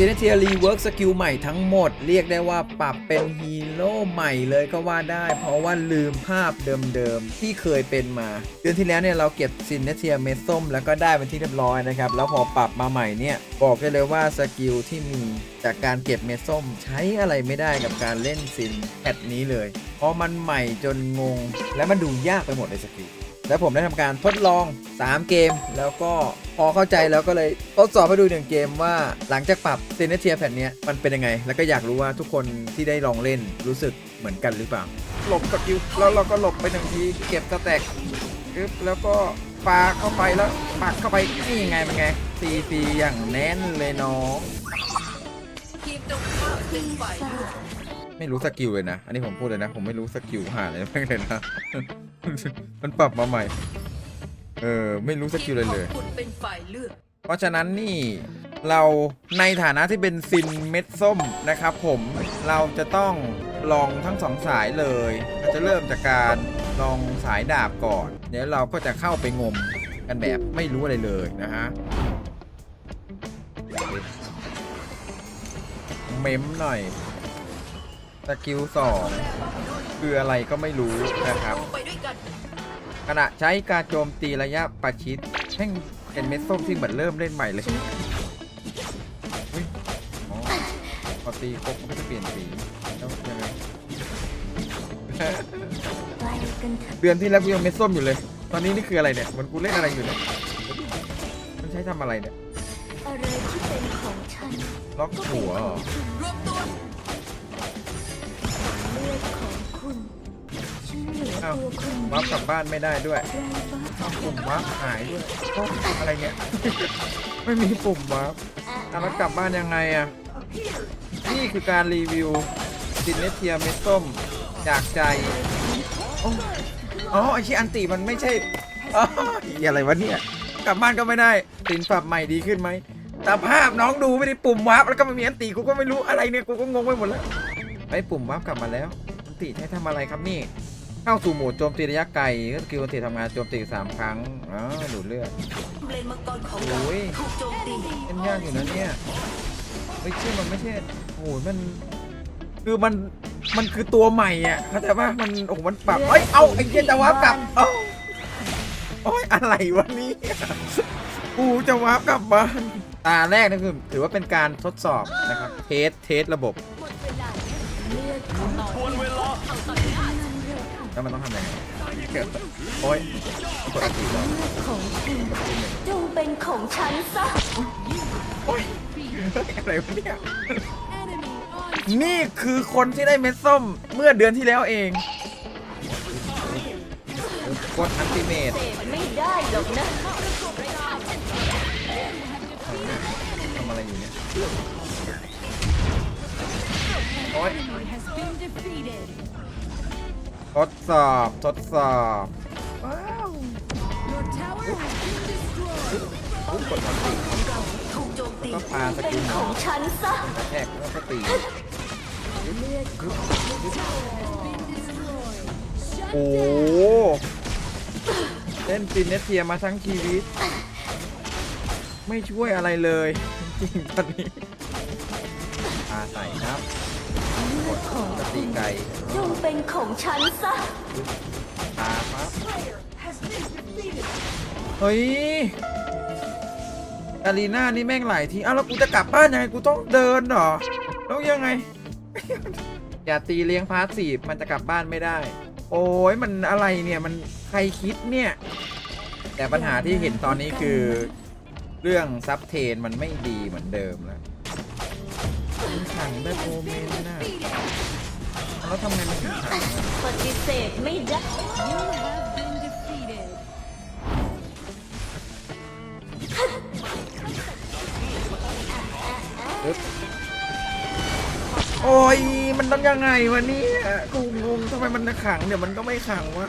เดนเทียรีเวิร์กสกิลใหม่ทั้งหมด เรียกได้ว่าปรับเป็นฮีโร่ใหม่เลยก็ว่าได้ เพราะว่าลืมภาพเดิมๆ ที่เคยเป็นมา เดือนที่แล้วเนี่ยเราเก็บซินเนเทียเมส้มแล้วก็ได้เป็นที่เรียบร้อยนะครับ แล้วพอปรับมาใหม่เนี่ย บอกได้เลยว่าสกิลที่มีจากการเก็บเมส้มใช้อะไรไม่ได้กับการเล่นซินแพทนี้เลย เพราะมันใหม่จนงง และมันดูยากไปหมดเลยสกิล แล้วผมได้ทำการทดลอง 3 เกม แล้วก็พอเข้าใจแล้วก็เลยทดสอบให้ดูหนึ่งเกมว่าหลังจากปรับเซนเทียแผ่นนี้มันเป็นยังไง แล้วก็อยากรู้ว่าทุกคนที่ได้ลองเล่นรู้สึกเหมือนกันหรือเปล่า หลบสกิลแล้วเราก็หลบไปหนึ่งทีเก็บสแต็กปึ๊บแล้วก็ปาเข้าไปแล้วปักเข้าไปนี่ไงเป็นไงซีซีอย่างแน่นเลยน้องทีมตรงข้ามเป็นฝ่าย ไม่รู้สกิลเลยนะ อันนี้ผมพูดเลยนะ ผมไม่รู้สกิลหาอะไรแม่งเลยนะ มันปรับมาใหม่ เออ ไม่รู้สกิลเลยเลยทีมของคุณเป็นฝ่ายเลือก เพราะฉะนั้นนี่เราในฐานะที่เป็นซินเม็ดส้มนะครับผมเราจะต้องลองทั้งสองสายเลยเราจะเริ่มจากการลองสายดาบก่อน เดี๋ยวเราก็จะเข้าไปงมกันแบบไม่รู้อะไรเลยนะฮะเมมหน่อย สกิลสองคืออะไรก็ไม่รู้นะครับดูไปด้วยกันขณะใช้การโจมตีระยะประชิดแม่งเป็นเม็ดส้มที่เหมือนเริ่มเล่นใหม่เลยอุ๊ยอ๋อพอตีครบมันก็จะเปลี่ยนสีแล้วยังไงไปกันเถอะเดือนที่แล้วกูยังเม็ดส้มอยู่เลย ตอนนี้นี่คืออะไรเนี่ย เหมันกูเล่นอะไรอยู่เนี่ยมันใช้ทำอะไรเนี่ยอะไรที่เป็นของฉันล็อกหัวเหรอรวมตัว ออ้าวตัวคุณวับกลับบ้านไม่ได้ด้วยไรบ้างอ้าวปุ่มวับหายด้วยโอ๊ะอะไรเนี่ย ไม่มีปุ่มวับอะแล้วกลับบ้านยังไงอะ นี่คือการรีวิวซินเนเทียเม็ดส้มจากใจโอ้อ๋อไอชีอันติมันไม่ใช่อ๋ออีอะไรวะเนี่ย กลับบ้านก็ไม่ได้สินปรับใหม่ดีขึ้นไหมแต่ภาพน้องดูไม่ได้ปุ่มวับแล้วก็ไม่มีอันติกูก็ไม่รู้อะไรเนี่ยกูก็งงไปหมดแล้วไอ้ปุ่มวับกลับมาแล้ว อันติใช้ทำอะไรครับนี่ เข้าสู่โหมดโจมตีระยะไกลก็คืออันติทำงานโจมตีสามครั้งอ๋อดูดเลือดเลนมังกรของเราโอ้ยเป็นยากอยู่นะเนี่ยเฮ้ยเชื่อมันไม่ใช่โอ้โหมันคือมันมันคือตัวใหม่อะเข้าใจปะมันโอ้มันปรับเอ้ยเอาไอ้เหี้ยจะวาร์ปกลับเอ้าโอ้ยอะไรวะนี่กูจะวาร์ปกลับบ้านตาแรกนี่คือถือว่าเป็นการทดสอบนะครับเทสเทสระบบ แล้วมันต้องทำยังไงโอ้ยกดอันติก่อนเลือดของคุณจงเป็นของฉันซะโอ้ยอะไรวะเนี่ยนี่คือคนที่ได้เม็ดส้มเมื่อเดือนที่แล้วเองกดอันติเมตเสพไม่ได้หรอกนะทำอะไรอยู่เนี่ยโอ๊ย ทดสอบทดสอบว้าวปุ๊บกดอันติถูกโจมตีก็ปาสเป็กินลของฉันซะกระแทกแล้วก็ตีเลือดของโอ้โหเล่นซินเนเทียมาทั้งชีวิต ไม่ช่วยอะไรเลย จริงๆตอนนี้ปาใส่ครับกด ของสติไก่จงเป็นของฉันซะปาปั๊บเฮ้ยอารีนานี่แม่งหลายทีอ้าวแล้วกูจะกลับบ้านยังไงกูต้องเดินเหรอแล้วยังไง อย่าตีเลี้ยงพาสีมันจะกลับบ้านไม่ได้ โอ้ยมันอะไรเนี่ยมันใครคิดเนี่ย แต่ปัญหาที่เห็นตอนนี้คือ เรื่องซับเทนมันไม่ดีเหมือนเดิมแล้ว ขังแบบโอเมนน่ะแล้วทำไงมันถึงขังอะปฏิเสธไม่ได้โอ้ยมันต้องยังไงวะเนี่ยกูงงทำไมมันจะขังเดี๋ยวมันก็ไม่ขังวะ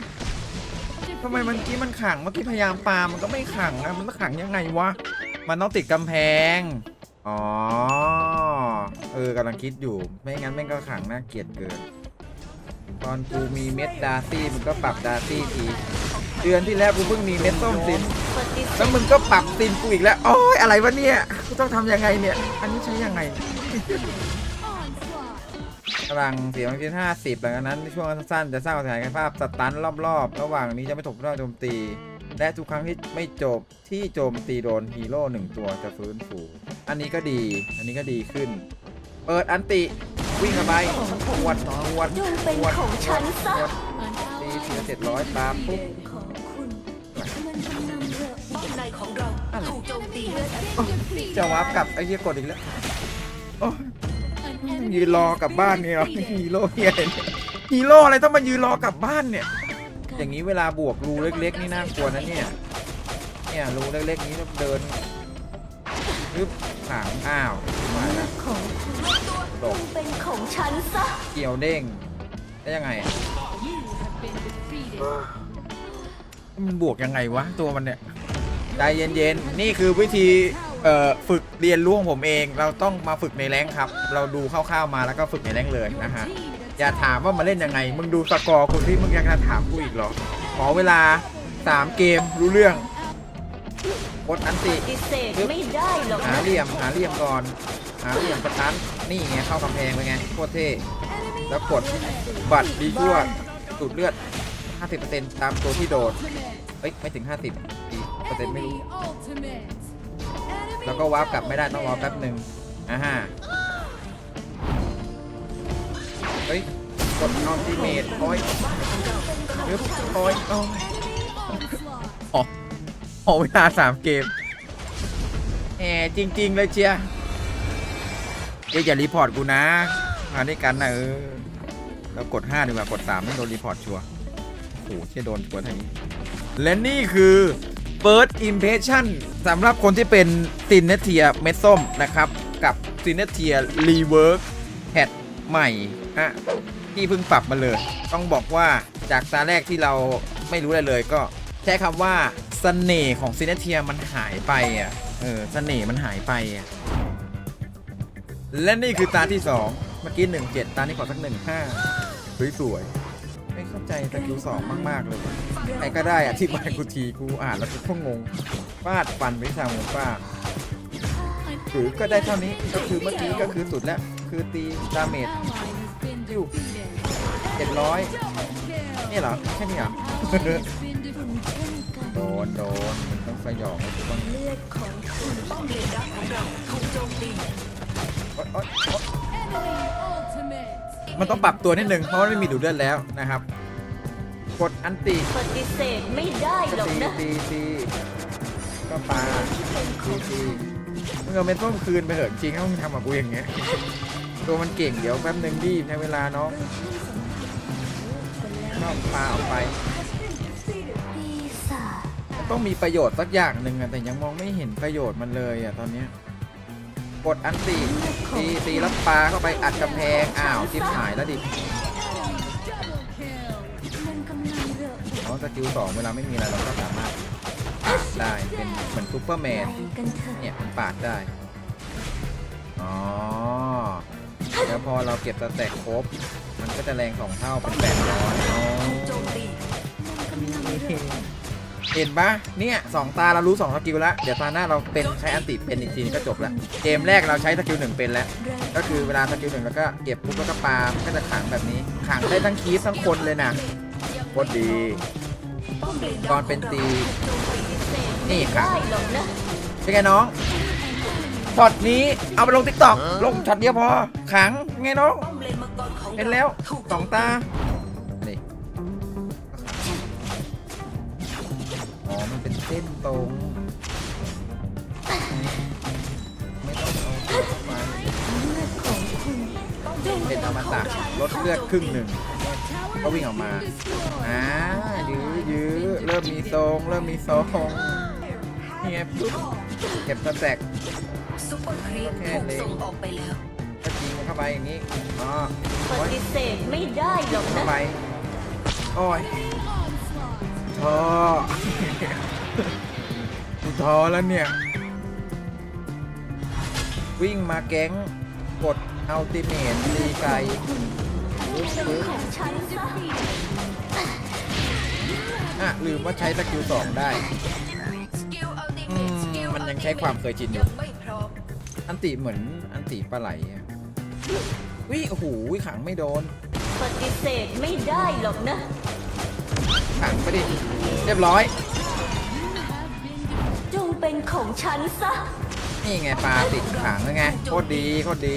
ทำไมเมื่อกี้มันขังเมื่อกี้พยายามปามันก็ไม่ขังอะมันต้องขังยังไงวะมันต้องติดกำแพงอ๋อ เออกำลังคิดอยู่ ไม่งั้นแม่งก็ขังน่าเกลียดเกิน ตอนกูมีเม็ดดาซี่มันก็ปรับดาซี่ที เดือนที่แล้วกูเพิ่งมีเม็ดส้มสินแล้วมึงก็ปรับสินกูอีกแล้ว โอ้ยอะไรวะเนี่ย กูต้องทำยังไงเนี่ย อันนี้ใช้ยังไงกำลังเสียงที่ห้าสิบหลังจากนั้นในช่วงสั้นๆจะสร้างสถานภาพสตันรอบๆ ระหว่างนี้จะไม่ถูกโจมตี และทุกครั้งที่ไม่จบที่โจมตีโดนฮีโร่หนึ่งตัวจะฟื้นฟูอันนี้ก็ดี อันนี้ก็ดีขึ้น เปิดอันติ วิ่งเข้าไปปวดปวดจงเป็นปวดของฉันซะดตีทีละเจ็ดร้อยตามปุ๊บในของเราถูกโจมตีจะวาร์ปกลับไอ้เหี้ยกดอีกแล้วยืนรอกลับบ้านเนี่ยหรอฮีโร่เฮียอะไรเนี่ยฮีโร่อะไรต้องมายืนรอกลับบ้านเนี่ย อย่างนี้เวลาบวกรูเล็ก ๆ นี่น่ากลัวนะเนี่ย เนี่ยรูเล็ก ๆ นี้เดินรึบขางอ้าวมาแล้วของคุณตจกงเป็นของฉันซะ เกี่ยวเด้งได้ยังไงอะมันบวกยังไงวะตัวมันเนี่ยใจเย็นๆ นี่คือวิธีเอ่อฝึกเรียนรู้ของผมเอง เราต้องมาฝึกในแรงค์ครับ เราดูคร่าวๆมาแล้วก็ฝึกในแรงค์เลยนะฮะ อย่าถามว่ามาเล่นยังไง มึงดูสกอร์คุณที่มึงยังจะถามกูอีกเหรอ ขอเวลา3เกมรู้เรื่องกดอันติปฏิเสธไม่ได้หรอกหานะเหลี่ยมหาเหลี่ยมก่อนหาเหลี่ยมสตันนี่ไงเข้ากำแพงไปไงโคตรเท่แล้วกดบัตรดีชั่วสูดเลือด 50%ตามตัวที่โดดเอ้ยไม่ถึง 50กี่เปอร์เซ็นต์ไม่รู้แล้วก็วาร์ปกลับไม่ได้ต้องรอแป๊บหนึ่งอ่าฮะ เฮ้ย กดนอนทีเมทโอ้ยยึบโอ้ยโอ้ยอ๋อขอเวลาสามเกมแหมจริง ๆ เลยเชียร์เดี๋ยวอย่ารีพอร์ตกูนะมาด้วยกันนะเออเรากด 5 ดีกว่ากด3ไม่โดนรีพอร์ตชัวร์โอ้โหเชี่ยโดนชัวร์ทางนี้ และนี่คือ First Impression สำหรับคนที่เป็นซินเนเทียเม็ดส้มนะครับ กับซินเนเทียรีเวิร์กแพท ใหม่ฮะที่เพิ่งปรับมาเลย ต้องบอกว่าจากตาแรกที่เราไม่รู้อะไรเลยก็ใช้คำว่าเสน่ห์ของซินเนเทียมันหายไปอะเออเสน่ห์มันหายไปอะและนี่คือตาที่ 2 เมื่อกี้ 17 ตานี้ขอสัก 15สวยสวยๆไม่เข้าใจสกิลสองมาก ๆ เลยใครก็ได้อธิบายกูทีกูอ่านแล้วกูก็งงฟาดฟันวิชาหมูป้า หรือก็ได้เท่านี้ก็คือเมื่อกี้ก็คือสุดแล้วคือตีดาเมจจิ้วเจ็ดร้อยนี่เหรอแค่นี้เหรอคุณเช่นกันโดนโดนมันต้องสยองไอ้ทุกคนเลือดของคุณป้อมเลนดักของเราถูกโจมตีโอ๊ยโอ๊ยโอ๊ยมันต้องปรับตัวนิดนึงเพราะไม่มีดูเลือดแล้วนะครับ กดอันติปฏิเสธไม่ได้หรอกตีนะตีตีก็ปาตีตี มึงเอาเม็ดส้มคืนไปเถอะจริงๆถ้ามึงทำกับกูอย่างเงี้ยตัวมันเก่งเดี๋ยวแป๊บหนึ่งดิใช้เวลาน้องนอกปลาออกไป ต้องมีประโยชน์สักอย่างหนึ่งอะแต่ยังมองไม่เห็นประโยชน์มันเลยอะตอนเนี้ยกดอันตีตีตีแล้วปลาเข้าไปอัดกำแพงอ้าวจิ้มหายแล้วดินกำลังเรอะอ๋อสกิลสองเวลาไม่มีอะไรเราก็สามารถ ได้เป็นเหมือนซูเปอร์แมนเนี่ยมันปาดได้ อ๋อ แล้วพอเราเก็บสแต็กครบ มันก็จะแรงสองเท่าเป็นแปดร้อยอ๋อโจมตีเห็นปะเนี่ยสองตาเรารู้สองสกิลแล้ว เดี๋ยวตาหน้าเราเป็นใช้อันติเป็นอีกทีนึงก็จบแล้วเกมแรกเราใช้สกิลหนึ่งเป็นแล้ว ก็คือเวลาสกิลหนึ่งแล้วก็เก็บปุ๊บแล้วก็ปามันก็จะขังแบบนี้ ขังได้ทั้งคีสทั้งคนเลยนะโคตรดีกตอนเป็นตี นี่ไม่ขังได้หรอกนะเป็นไงน้องช็อตนี้เอาไปลงทิกตอกลงช็อตเดียวพอขังไงน้องป้อมเลนมังกรของเราเห็นแล้วถูกสองตานี่อ๋อมันเป็นเส้นตรงไม่ต้องเอาตัวเข้ามาเลือดของคุณจงเป็นอมตะลดเลือดครึ่งหนึ่งก็วิ่งออกมาอ่ายื้อยื้อเริ่มมีทรงเริ่มมีทรง นี่ไงปุ๊บเก็บสแต็กซุปเปอร์ครีปแค่ถูกเล็กส่งออกไปแล้วก็ยิงมันเข้าไปอย่างนี้อ๋อปโอ๊ยฏิเสธไม่ได้หรอกเข้านะไปโอ้ยท้อกูท้อแล้วเนี่ย วิ่งมาแก๊งกดอัลติเมทตีไกลปึ๊บเป็นปึ๊บของฉันซะอะลืมว่าใช้สกิลสองได้ ยังใช้ความเคยชินอยู่ยังไม่พร้อมอันติเหมือนอันติปลาไหลอะวิโอ้โหขังไม่โดน ปฏิเสธไม่ได้หรอกนะ ขังไปดิ เรียบร้อย จงเป็นของฉันซะนี่ไงปลาติดขังแล้วไง โคตรดีโคตรดี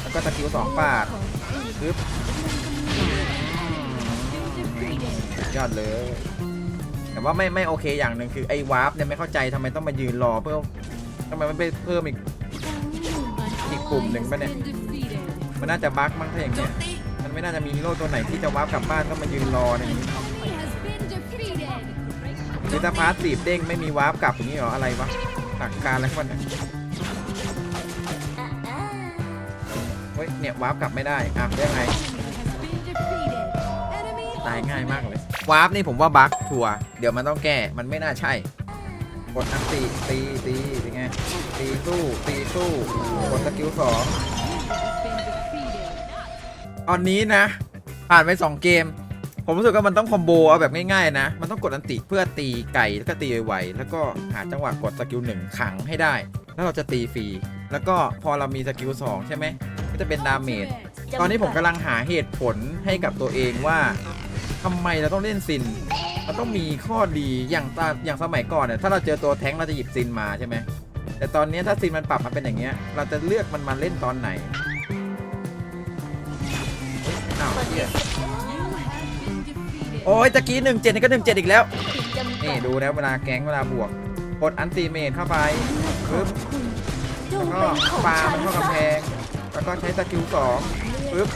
แล้วก็สกิลสองปาดปึ๊บยอดเลย แต่ว่าไม่ไม่โอเคอย่างหนึ่งคือไอ้วาร์ปเนี่ยไม่เข้าใจทำไมต้องมายืนรอเพื่อทำไมไม่ไปเพิ่มอีก อีกปุ่มหนึ่งปะเนี่ย มันน่าจะบั๊กมั้งถ้าอย่างเงี้ยมันไม่น่าจะมีฮีโร่ตัวไหนที่จะวาร์ปกลับบ้านต้องมายืนรออย่างนี้คือถ้าพาร์ทสีบเด้งไม่มีวาร์ปกลับอย่างนี้เหรออะไรวะหลักการอะไรของมันเนี่ยเฮ้ยเนี่ยวาร์ปกลับไม่ได้อะเรื่องไง ตายง่ายมากเลยวาร์ปนี่ผมว่าบั๊กชัวร์เดี๋ยวมันต้องแก้ มันไม่น่าใช่ กดอันตีตีตีเป็นไง ตีสู้ตีสู้ กดสกิลสองตอนนี้นะ ผ่านไป2เกม ผมรู้สึกว่ามันต้องคอมโบเอาแบบง่ายๆนะ มันต้องกดอันติเพื่อตีไก่แล้วก็ตีไวๆแล้วก็หาจังหวะกดสกิลหนึ่งขังให้ได้ แล้วเราจะตีฟรี แล้วก็พอเรามีสกิลสองใช่ไหมก็จะเป็นดาเมจตอนนี้ผมกำลังหาเหตุผลให้กับตัวเองว่า ทำไมเราต้องเล่นซินมันต้องมีข้อดีอย่างตาอย่างสมัยก่อนเนี่ยถ้าเราเจอตัวแท้งเราจะหยิบซินมาใช่ไหมแต่ตอนนี้ถ้าซินมันปรับมาเป็นอย่างเงี้ย เราจะเลือกมันมาเล่นตอนไหนอ้าวเยโอ้ยตะกี้หนึ่งเจ็ดนี่ก็หนึ่งเจ็ดอีกแล้ว นี่ดูนะเวลาแก๊งเวลาบวกกดอันตีเมทเข้าไปปึ๊บแล้วก็ปามันเข้ากำซะแพง แล้วก็ใช้สกิลสองปึ๊บ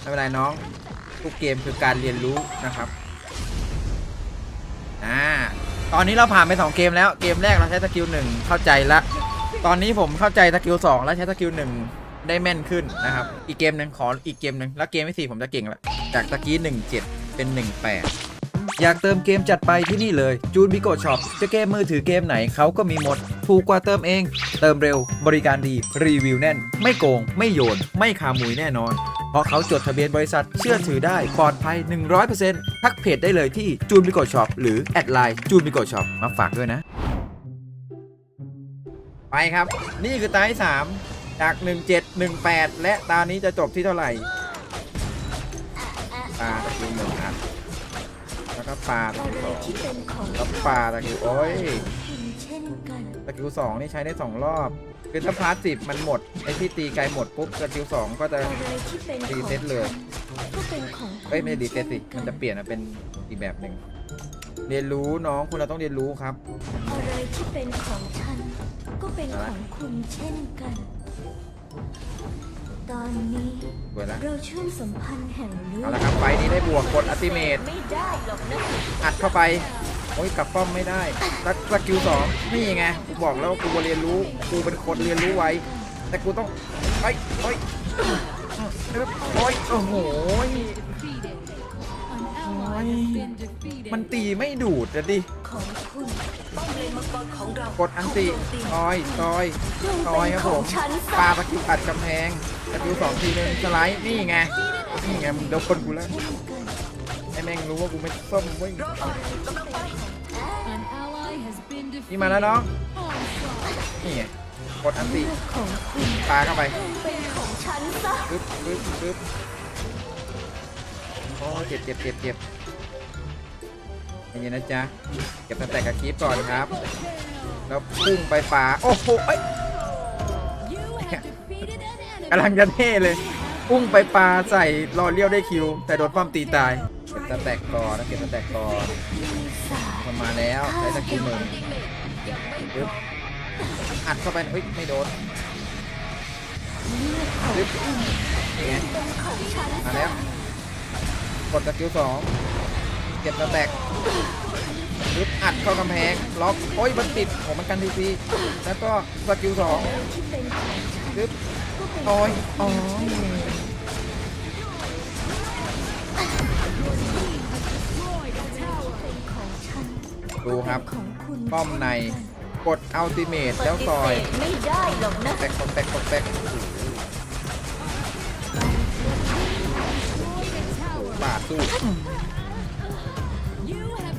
ไม่เป็นไรน้อง ทุกเกมคือการเรียนรู้นะครับอ่าตอนนี้เราผ่านไป 2 เกมแล้วเกมแรกเราใช้สกิลหนึ่งเข้าใจละ ตอนนี้ผมเข้าใจสกิลสองแล้วใช้สกิลหนึ่งได้แม่นขึ้นนะครับ อีกเกมหนึ่งขออีกเกมหนึ่งแล้วเกมที่สี่ผมจะเก่งละจากตะกี้17เป็น18อยากเติมเกมจัดไปที่นี่เลยจูนบิโกช็อปจะเกมมือถือเกมไหนเขาก็มีหมด ถูกกว่าเติมเอง เติมเร็ว บริการดี รีวิวแน่น ไม่โกง ไม่โยน ไม่ขาหมุยแน่นอน เพราะเขาจดทะเบียนบริษัทเชื่อถือได้ปลอดภัย 100%ทักเพจได้เลยที่จูนบิโกช็อปหรือแอดไลน์จูนบิโกช็อปมาฝากด้วยนะ ไปครับ นี่คือตาที่3จาก 1718 และตานี้จะจบที่เท่าไหร่ปลาตะกี้หนึ่งอันแล้วก็ปลาตะอะกี้ไรสองที่เป็นของแล้วปลาตะกี้โอ้ยคุณเช่นกันสกิลสองนี่ใช้ได้สองรอบ คือถ้าพาร์ทสิบมันหมด ไอ้ที่ตีไกลหมดปุ๊บสกิลสองก็จะอะไรที่เป็นของรีเซ็ตเลยฉันก็เป็นของคุณเอ้ยไม่ได้ดีเซ็ตสิ มันจะเปลี่ยนมาเป็นอีกแบบหนึ่ง เรียนรู้น้องคุณเราต้องเรียนรู้ครับ อะไรที่เป็นของฉัน ก็เป็นของคุณเช่นกัน ตอนนี้สวยแล้วเราเชื่อมสัมพันธ์แห่งเลือเอาดละครับไฟนี้ได้บวกกดอัติเมตไม่ได้หรอกนะ อัดเข้าไปโอ้ยกลับป้อมไม่ได้แล้วสกิลสองนี่ไงกูบอกแล้วกูเรียนรู้กูเป็นคนเรียนรู้ไวแต่กูต้องเอ้ยเอ้ยโอ้ยโอ้โหมันตีไม่ดูดอะดิกดอันติตอยซอยจงซเป็อยครับผมปาซะกิลอัดกำแพงสกิลสองทีนึงสไลด์นี่ไงนี่ไงมึงโดนกูแล้วไอแม่งรู้ว่ากูไม่ส้มเว้ย นกำลังไปนี่มาแล้วน้อง นี่ไงกดอันติเลือดของคุณปาเข้าไปเป็นของฉันซะปึ๊บปึ๊บปึ๊บโอ้เจ็บเจ็บเจ็บเจ็บอย่างนี้นะจ๊ะ เก็บสแต็กกับคีปก่อนครับ แล้วพุ่งไปป่าโอ้โหเอ้ยกำลังจะเท่เลย พุ่งไปปลาใส่รอเลี้ยวได้คิว แต่โดนป้อมตีตาย เก็บสแต็กก่อนนะเก็บสแต็กก่อน มันมาแล้วใช้สกิลหนึ่งปึ๊บอัดเข้าไปเฮ้ยไม่โดนปึ๊บนี่ไงของฉันมาแล้วกดสกิลสองเก็บสแต็กปึ๊บอัดเข้ากำแพงล็อกโอ้ยมันติดโอ้มันกันทีซีแล้วก็สกิลสองที่เป็นของฉันปึ๊บก็เป็นโอ้ยโอ้ ดูครับ ของคุณป้อมใน กดอัลติเมทแล้วซอย ปฏิเสธไม่ได้หรอกนะแตกตกแตกตกแตกโอ้โหบาดสู้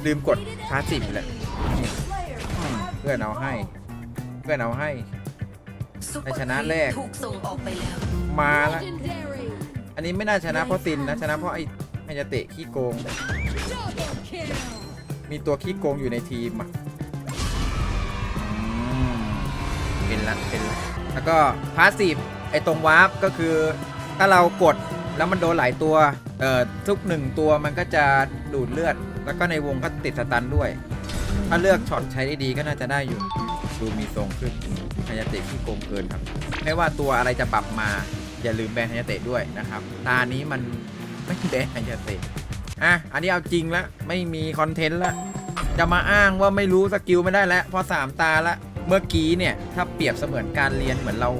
ลืมกดพาสซีฟเลยนี่อืมเพื่อนเอาให้ เพื่อนเอาให้ซุปเปอในร์ชนะแรก ถูกส่งออกไปแล้ว มาแล้วอันนี้ไม่น่าชนะเพราะซินนะ ชนะเพราะไอ้ไฮยาเตะขี้โกง มีตัวขี้โกงอยู่ในทีมอะอืมเป็นละเป็นละแล้วก็พาสซีฟไอ้ตรงวาร์ปก็คือ ถ้าเรากดแล้วมันโดนหลายตัวเอ่อทุกหนึ่งตัวมันก็จะดูดเลือด แล้วก็ในวงก็ติดสตันด้วย ถ้าเลือกช็อตใช้ได้ดีก็น่าจะได้อยู่ ดูมีทรงขึ้นฮายาเตะขี้โกงเกินครับ ไม่ว่าตัวอะไรจะปรับมา อย่าลืมแบนฮายาเตะด้วยนะครับ ตานี้มันไม่แบนฮายาเตะ อะ อันนี้เอาจริงแล้วไม่มีคอนเทนต์แล้วจะมาอ้างว่าไม่รู้สกิลไม่ได้แล้วเพราะสามตาละเมื่อกี้เนี่ยถ้าเปรียบเสมือนการเรียนเหมือนเรา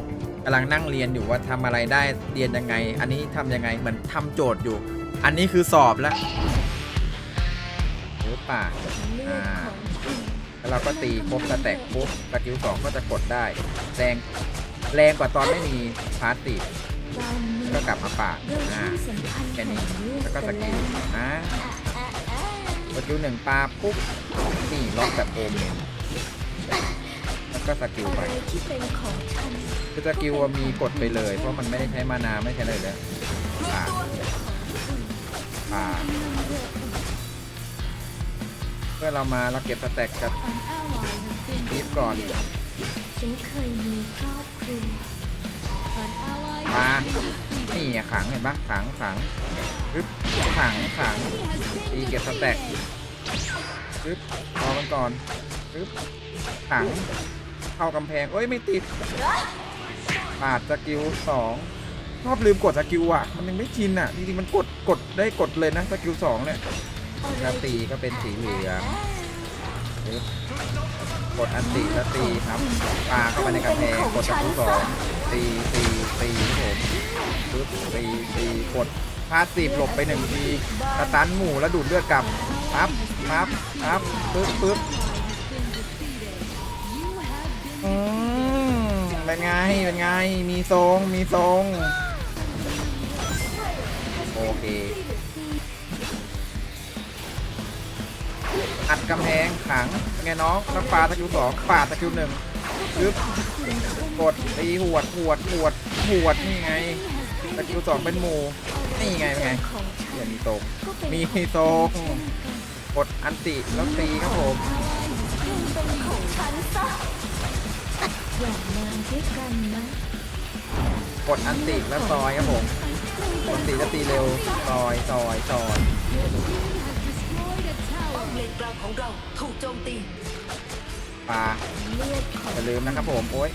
กำลังนั่งเรียนอยู่ว่าทำอะไรได้เรียนยังไง อันนี้ทำยังไงเหมือนทำโจทย์อยู่ อันนี้คือสอบแล้วหรือป่าอดของคุณแล้วเราก็ตีครบสแต็กปุ๊บสกิลสองก็จะกดได้แรงแรงกว่าตอนไม่มีพาสติฟตอนนี้ ก็กลับมาป่าดเรื่องอ่าที่สำคัญแค่ขนี้องเลือดแล้วก็สกันกิแล้ลวอ่าอะอะสกิลหนึ่งปลาปุ๊บนี่ล็อกแบบโอมแล้วก็สกิลอะไปไรที่เป็นของฉันคือสกิลมีกดไปเลย เพราะมันไม่ได้ใช้มานาไม่ใช่อะไรเลยป่าป่าเพื่อเรามาเราเก็บสแต็กกับทีฟก่อนฉันเคยมีครอบครัว มานี่อะขังเห็นปะขังขังปึ๊บขังขังตีเก็บสแต็กปึ๊บรอมันก่อนปึ๊บขังเข้ากำแพงเอ้ยไม่ติดปาดสกิลสองชอบลืมกดสกิลอะ มันยังไม่ชินอะ จริงๆ มันกดกดได้กดเลยนะสกิลสองเนี่ยอะไรแล้วตีก็เป็นสีเหลืองกดอันติแล้วตีครับปาเข้าไปในกำแพงกดสกิลสอง ตีตีตีครับผมปึ๊บตีตีกดพาสซีฟหลบไปหนึ่งทีสตันหมู่แล้วดูดเลือดกลับปั๊บปั๊บปั๊บปึ๊บปึ๊บอืมเป็นไง เป็นไง มีทรง มีทรง โอเคอัดกำแพงขังเป็นไงน้องแล้วปาตะคิวสองปาตะคิวหนึ่งปึ๊บ กดตีหวดหวดหวดหวดนี่ไงตะคิวสองเป็นหมูนี่ไงเป็นไงของฉันเดี๋ยวมีตรงก็เป็นมีตรงกดอันติแล้วตีครับผมเป็นของฉันซะอย่ามานด้วยกันนะกดอันติแล้วซอยครับผมกดอันติแล้วตีเร็วซอยซอยซอยป้อมเลนกลางของเราถูกโจมตีปาเลือดของอย่าลืมนะครับผมโอ้ย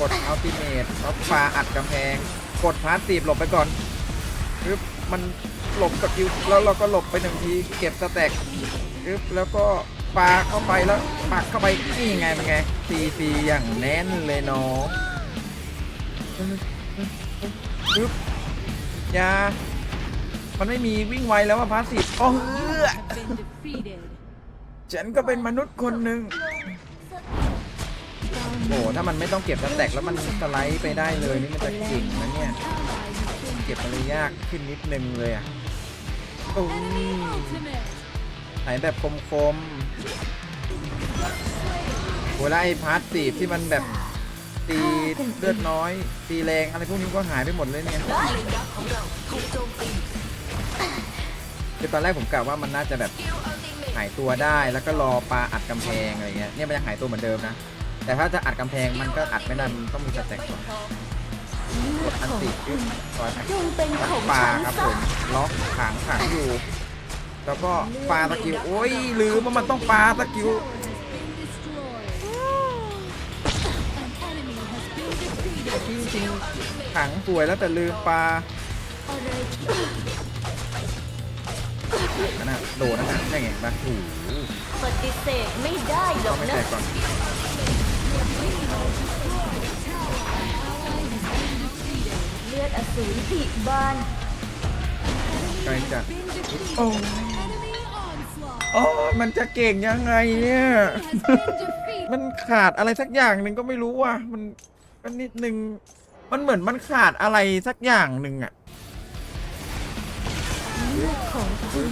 กดอัลติเมทแล้วปาอัดกำแพง กดพาสซีฟหลบไปก่อนปึ๊บมันหลบสกิลแล้วเราก็หลบไปหนึ่งทีเก็บสแต็กปึ๊บแล้วก็ปาเข้าไปแล้วปักเข้าไปนี่ไงเป็นไงซีซีอย่างแน่นเลยน้องปึ๊บยามันไม่มีวิ่งไวแล้วว่าพาสซีฟโอ้เฮ้อฉันก็เป็นมนุษย์คนหนึ่ง โอ้โหถ้ามันไม่ต้องเก็บสแต็กแล้วมันสไลด์ไปได้เลยนี่มันจะเก่งนะเนี่ย เก็บมันเลยากขึ้นนิดนึงเลยอะโอ้ยไหนแบบคมๆเวลาไอ้พาร์ตตีที่มันแบบตีเลือดน้อย ตีแรงอะไรพวกนี้ก็หายไปหมดเลยเนี่ยเลนดักของเราถูกโจมตีคือตอนแรกผมกะว่ามันน่าจะแบบหายตัวได้แล้วก็รอปลาอัดกำแพงอะไรเงี้ยเนี่ยมันยังหายตัวเหมือนเดิมนะ แต่ถ้าจะอัดกำแพงมันก็อัดไม่ได้มันต้องมีสแต็กก่อนเลือดอันของติคุขึ้นณซอยแพ็คจงเป็นของปลาฉันครับผซะมล็อกขังขังอยู่ แล้วก็ปลาตะกิวโอ้ยลืมว่ามันต้องปลาตะกิวจริงจริงๆขังสวยแล้วแต่ลืมปลาอะไรที่นั่นน่ะโดดนั่นน่ะได้ไงบ้างโอ้โหปฏิเสธไม่ได้หรต้ออกงไม่นะแตกก่อน เลือดอสูรผีบานใกล้จะโอ้โอ้มันจะเก่งยังไงเนี่ย มันขาดอะไรสักอย่างหนึ่งก็ไม่รู้ว่ะ มันก็นิดนึง มันเหมือนมันขาดอะไรสักอย่างหนึ่งอะเลือดของคุคุณ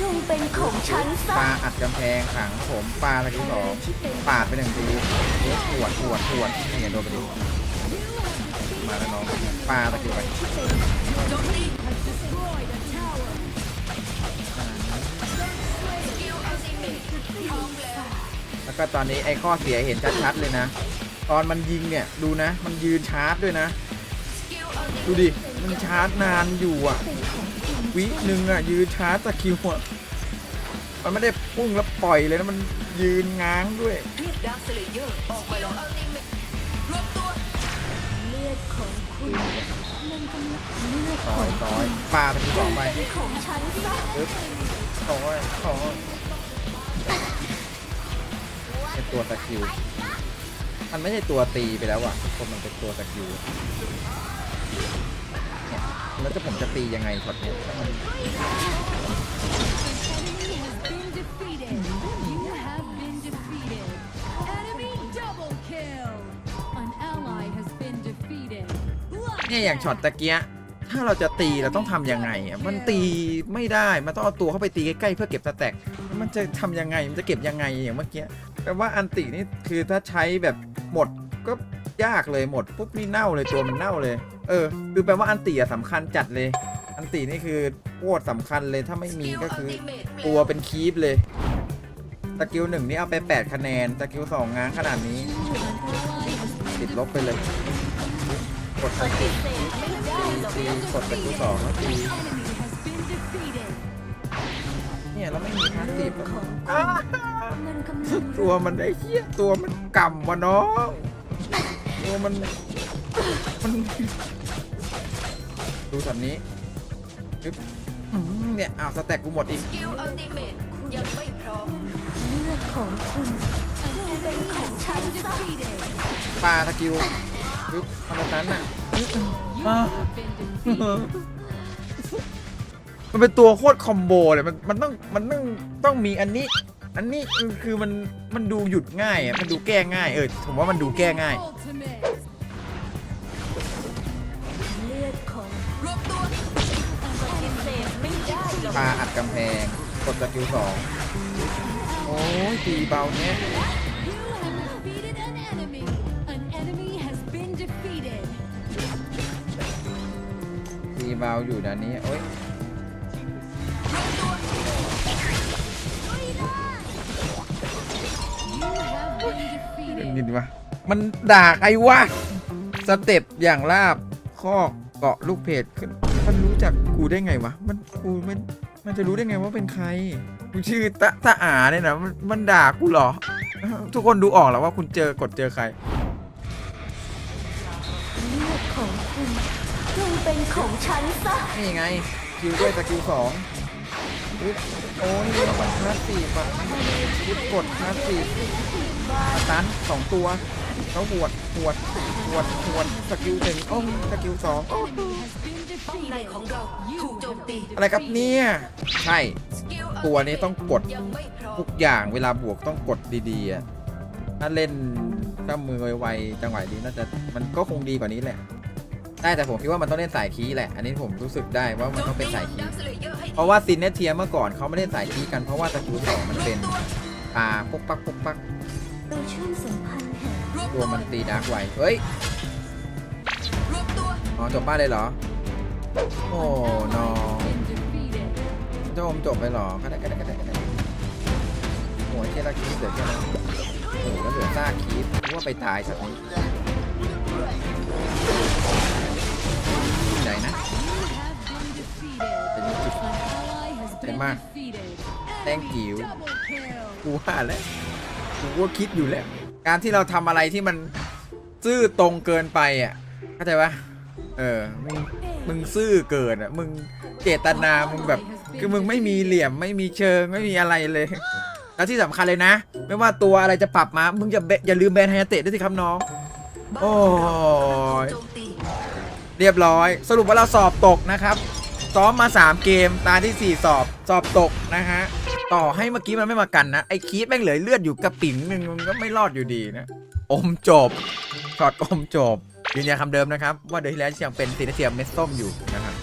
จงเป็นของฉันซะปาอัดกำแพงขังผมปาตะกี้สองปาดไปหนึ่งทีปวดปวดปวดนี่ไงโดนไปดิมาแล้วน้องปาตะกี้ไปโจมตีสกิลอัลติเมทพร้อมแล้วก็ตอนนี้ไอ้ข้อเสียเห็นชัดๆเลยนะ ตอนมันยิงเนี่ยดูนะ มันยืนชาร์จด้วยนะ ดูดิ มันชาร์จนานอยู่อะ วิหนึ่งอะ ยืนชาร์จตะคิวอะมันไม่ได้พุ่งแล้วปล่อยเลยนะ มันยืนง้างด้วยเรียกดาร์คสเลเยอร์ออกมาแล้วรวมตัวเลือดของคุณมันกำลังเลือดต่อยต่อยปาตะคิวสองไปของฉันซะปึ๊บต่อยต่อยเป็นตัวตะคิว มันไม่ใช่ตัวตีไปแล้วอะคนมันเป็นตัวตะคิว แล้วจะผมจะตียังไงช็อตเนี้ยถ้ามัน been defeated. You have been defeated. Enemy double kill. An ally has been defeated. เนี่ยอย่างช็อตตะเกียะถ้าเราจะตีเราต้องทำยังไงอะมันตีไม่ได้ มันต้องเอาตัวเข้าไปตีใกล้ๆเพื่อเก็บสแต็กแล้วมันจะทำยังไง มันจะเก็บยังไงอย่างเมื่อกี้แปลว่าอันตินี่คือถ้าใช้แบบหมดก็ยากเลยหมดปุ๊บนี่เน่าเลยตัวมันเน่าเลย เออ คือแปลว่าอันติอะสำคัญจัดเลย อันตินี่คือโคตรสำคัญเลยถ้าไม่สมีกิลก็อัลคือติเมทตัวเป็นคีปเลยสกิลหนึ่งนี่เอาไป 8 คะแนนสกิลสองง้างขนาดนี้ An ally has been ติดลบไปเลย กดปอันติฏิเสธไม่ได้หรอกตีกดสกิลสองแล้วตี enemy has been defeated. เนี่ยเราไม่มีพาสซีฟเลือดอะของอ้ามันกำลังตัวมันได้เหี้ยตัวมันกำวะน้องตัวมันมัน ดูสันนี้ปึ๊บอื้อหือเนี่ยอ้าวสแต็กกูหมดอีก สกิลอัลติเมทยังไม่พร้อมเลือดของคุณจงเป็นของฉันซะ Defeated. ปลาสกิลปึ๊บทำแบบนั้นน่ะ You Ah. have been defeated. มันเป็นตัวโคตรคอมโบเลยมันมันต้องมันต้องต้องมีอันนี้ อันนี้คือมันมันดูหยุดง่ายอะมันดูแก้ง่ายเออผมว่ามันดูแก้ง่าย Ultimate. ปลาอัดกำแพง กดสกิลสองโอ้ยตีเบาเนี้ย You have defeated an enemy. An enemy has been defeated. ตีเบาอยู่นะนี้โอ้ย You have been เป็น defeated. ยินวะมันด่าใครวะสเต็ปอย่างลาบข้อเกาะลูกเพจขึ้น มันรู้จักกูได้ไงวะ มันกูมันมันจะรู้ได้ไงว่าเป็นใครกูชื่อตะตะอาเนี่ยนะมันมันด่ากูเหรอ ทุกคนดูออกแล้วว่าคุณเจอกดเจอใครเลือดของคุณจงเป็นของฉันซะ นี่ไงคิวด้วยสกิลสองปึ๊บโอ้ยมันคลาสสี่ป่ะปึ๊บกดคลาสสี่ตันสองตัวเขาหวดหวดหวดหวดสกิลหนึ่งโอ้ยสกิลสองโอ้ย Has been ป้อมใน defeated. ของเราถูกโจมตีอะไรครับเนี่ย ใช่สกิลตัวนี้ต้องกดยังไม่พร้อมทุกอย่างเวลาบวกต้องกดดีๆอะถ้าเล่นกล้ามมือไวๆจังหวะดีน่าจะมันก็คงดีกว่านี้แหละ ได้แต่ผมคิดว่ามันต้องเล่นสายคีย์แหละ อันนี้ผมรู้สึกได้ว่ามันต้องเป็นสายคีดาย์ร์คสเลเยอร์ให้เพราะว่าซินเนเทียเมื่อก่อนเขาไม่เล่นสายคีย์กันเพราะว่าสกิลสองมันเป็นปลาปุ๊กปักปุ๊กปักตัวเชื่อมสัมพันธ์แห่งรวมตัตัววมันตีดาร์กไวเฮ้ยรวมตัวอ๋อจบบ้านเลยเหรอ โอ้น้องโจะอมจบไปหรอก็ได้ก็ได้ก็ได้ก็ได้โอ้ยแค่ละคีย์เหลือแค่นั้นโอ้แล้วเหลือซากคีย์รู้ว่าไปตายสักนี้ไหนนะเป็นจุด An ally has been Emma. defeated. Thank Enemy you. Double kill. กูว่าแล้วกูก็คิดอยู่แล้ว การที่เราทำอะไรที่มันซื่อตรงเกินไปอะเข้าใจปะเออ มึงซื่อเกินอะ มึงเจตนา มึงแบบ คือมึงไม่มีเหลี่ยมไม่มีเชิงไม่มีอะไรเลย แล้วที่สำคัญเลยนะ ไม่ว่าตัวอะไรจะปรับมา มึงอย่าเบอย่าลืมแบนไฮเตะด้วยสิครับน้อง โอ้ของเรายโจมตีเรียบร้อย สรุปว่าเราสอบตกนะครับ ซ้อมมา 3 เกม ตาทีสี่4 สอบ สอบตกนะฮะ ต่อให้เมื่อกี้มันไม่มากันนะ ไอ้คีดแม่งเหลือเลือดอยู่กระปิ่งหนึ่งมันก็ไม่รอดอยู่ดีนะ อมจบช็อตอมจบ ยืนยันคำเดิมนะครับ ว่าเดือนที่แล้วยังเป็นสีเทียมเม็ดส้มอยู่นะครับ